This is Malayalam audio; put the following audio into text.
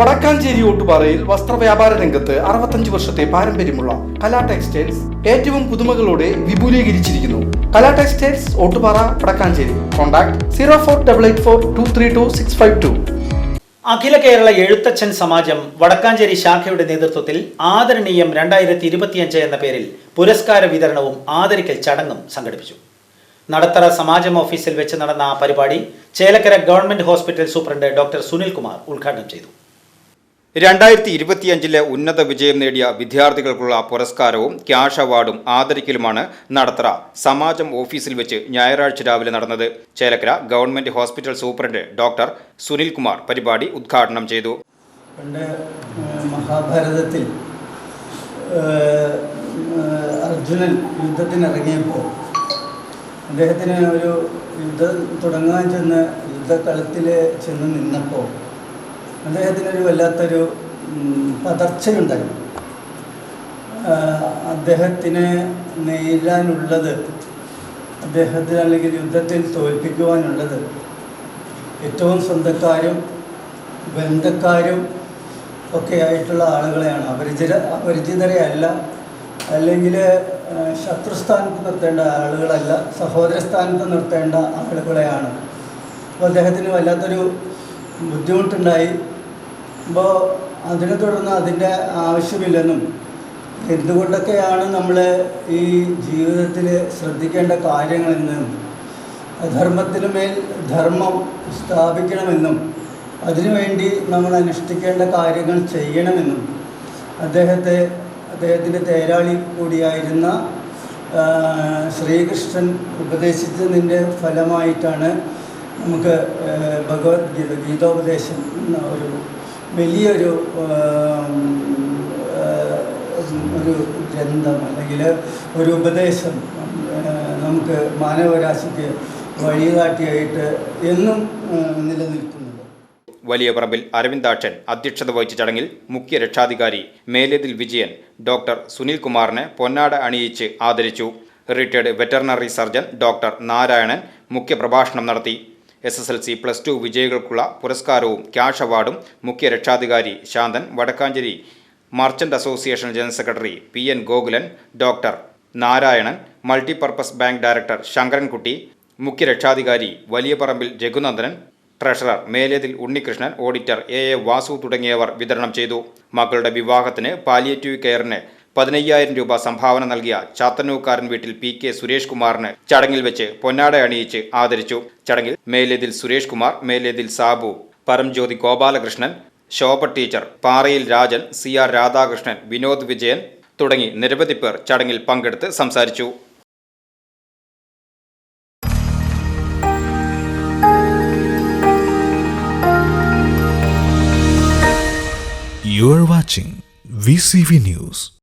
വടക്കാഞ്ചേരി ഓട്ടുപാറയിൽ വസ്ത്രവ്യാപാര രംഗത്ത് അറുപത്തഞ്ച് വർഷത്തെ പാരമ്പര്യമുള്ള കലാ ടെക്സ്റ്റൈൽസ് ഏറ്റവും പുതുമകളോടെ വിപുലീകരിച്ചിരിക്കുന്നു. Kala textiles Ottupara Vadakkanchery. Contact zero four double eight four two three two six five two. Akhila Kerala Ezhuthachan Samajam Vadakkanchery ശാഖയുടെ നേതൃത്വത്തിൽ ആദരണീയം രണ്ടായിരത്തി ഇരുപത്തിയഞ്ച് എന്ന പേരിൽ പുരസ്കാര വിതരണവും ആദരിക്കൽ ചടങ്ങും സംഘടിപ്പിച്ചു. നടത്തറ സമാജം ഓഫീസിൽ വെച്ച് നടന്ന പരിപാടി Chelakkara government hospital superintendent doctor Sunil Kumar ഉദ്ഘാടനം ചെയ്തു. രണ്ടായിരത്തി ഇരുപത്തിയഞ്ചിലെ ഉന്നത വിജയം നേടിയ വിദ്യാർത്ഥികൾക്കുള്ള പുരസ്കാരവും ക്യാഷ് അവാർഡും ആദരിക്കലുമാണ് നടത്തറ സമാജം ഓഫീസിൽ വെച്ച് ഞായറാഴ്ച രാവിലെ നടന്നത്. Chelakkara government hospital superintendent doctor Sunil Kumar പരിപാടി ഉദ്ഘാടനം ചെയ്തു. മഹാഭാരതത്തിൽ അർജുനൻ യുദ്ധത്തിനിറങ്ങിയപ്പോൾ അദ്ദേഹത്തിന് ഒരു യുദ്ധം തുടങ്ങാൻ ചെന്ന് യുദ്ധക്കളത്തിൽ ചെന്ന് നിന്നപ്പോൾ അദ്ദേഹത്തിനൊരു വല്ലാത്തൊരു പതർച്ചയുണ്ടായിരുന്നു. അദ്ദേഹത്തിനെ നേരിടാനുള്ളത് അദ്ദേഹത്തിന് അല്ലെങ്കിൽ യുദ്ധത്തിൽ തോൽപ്പിക്കുവാനുള്ളത് ഏറ്റവും സ്വന്തക്കാരും ബന്ധക്കാരും ഒക്കെ ആയിട്ടുള്ള ആളുകളെയാണ്. അപരിചിത അപരിചിതരെ അല്ല അല്ലെങ്കിൽ ശത്രുസ്ഥാനത്ത് നിർത്തേണ്ട ആളുകളല്ല സഹോദര സ്ഥാനത്ത് നിർത്തേണ്ട ആളുകളെയാണ്. അപ്പോൾ അദ്ദേഹത്തിന് വല്ലാത്തൊരു ബുദ്ധിമുട്ടുണ്ടായി. അപ്പോൾ അതിനെ തുടർന്ന് അതിന്റെ ആവശ്യമില്ലെന്നും എന്തുകൊണ്ടൊക്കെയാണ് നമ്മൾ ഈ ജീവിതത്തിൽ ശ്രദ്ധിക്കേണ്ട കാര്യങ്ങളെന്നും ധർമ്മത്തിന് മേൽ ധർമ്മം സ്ഥാപിക്കണമെന്നും അതിനുവേണ്ടി നമ്മൾ അനുഷ്ഠിക്കേണ്ട കാര്യങ്ങൾ ചെയ്യണമെന്നും അദ്ദേഹത്തെ അദ്ദേഹത്തിന്റെ തേരാളി കൂടിയായിരുന്ന ശ്രീകൃഷ്ണൻ ഉപദേശിച്ചതിന്റെ ഫലമായിട്ടാണ് നമുക്ക് ഭഗവത്ഗീത ഗീതോപദേശം എന്ന ഒരു വലിയൊരു ഒരു ഗ്രന്ഥം അല്ലെങ്കിൽ ഒരു ഉപദേശം നമുക്ക് മാനവരാശിക്ക് വഴികാട്ടിയായിട്ട് എന്നും നിലനിൽക്കുന്നുണ്ട്. വലിയ പറമ്പിൽ അരവിന്ദാക്ഷൻ അധ്യക്ഷത വഹിച്ച ചടങ്ങിൽ മുഖ്യ രക്ഷാധികാരി മേലേതിൽ വിജയൻ ഡോക്ടർ സുനിൽ കുമാറിനെ പൊന്നാട അണിയിച്ച് ആദരിച്ചു. Retired veterinary surgeon doctor Narayanan മുഖ്യപ്രഭാഷണം നടത്തി. S S L C plus two വിജയികൾക്കുള്ള പുരസ്കാരവും ക്യാഷ് അവാർഡും മുഖ്യ രക്ഷാധികാരി Santhan Vadakkanchery merchant association general secretary P N Gokulan doctor Narayanan multipurpose bank director Sankarankutty മുഖ്യ രക്ഷാധികാരി Valiyaparambil Raghunandanan treasurer Melethil Unnikrishnan auditor A A Vasu തുടങ്ങിയവർ വിതരണം ചെയ്തു. മക്കളുടെ വിവാഹത്തിന് പാലിയേറ്റീവ് കെയറിന് പതിനയ്യായിരം രൂപ സംഭാവന നൽകിയ ചാത്തന്നൂക്കാരൻ വീട്ടിൽ പി കെ സുരേഷ് കുമാറിന് ചടങ്ങിൽ വെച്ച് പൊന്നാട അണിയിച്ച് ആദരിച്ചു ചടങ്ങിൽ Melethil Suresh Kumar Melethil Sabu Paramjyothi Gopalakrishnan Shobha teacher Parayil Rajan C R Radhakrishnan Vinod Vijayan തുടങ്ങി നിരവധി പേർ ചടങ്ങിൽ പങ്കെടുത്ത് സംസാരിച്ചു You are watching VCV News.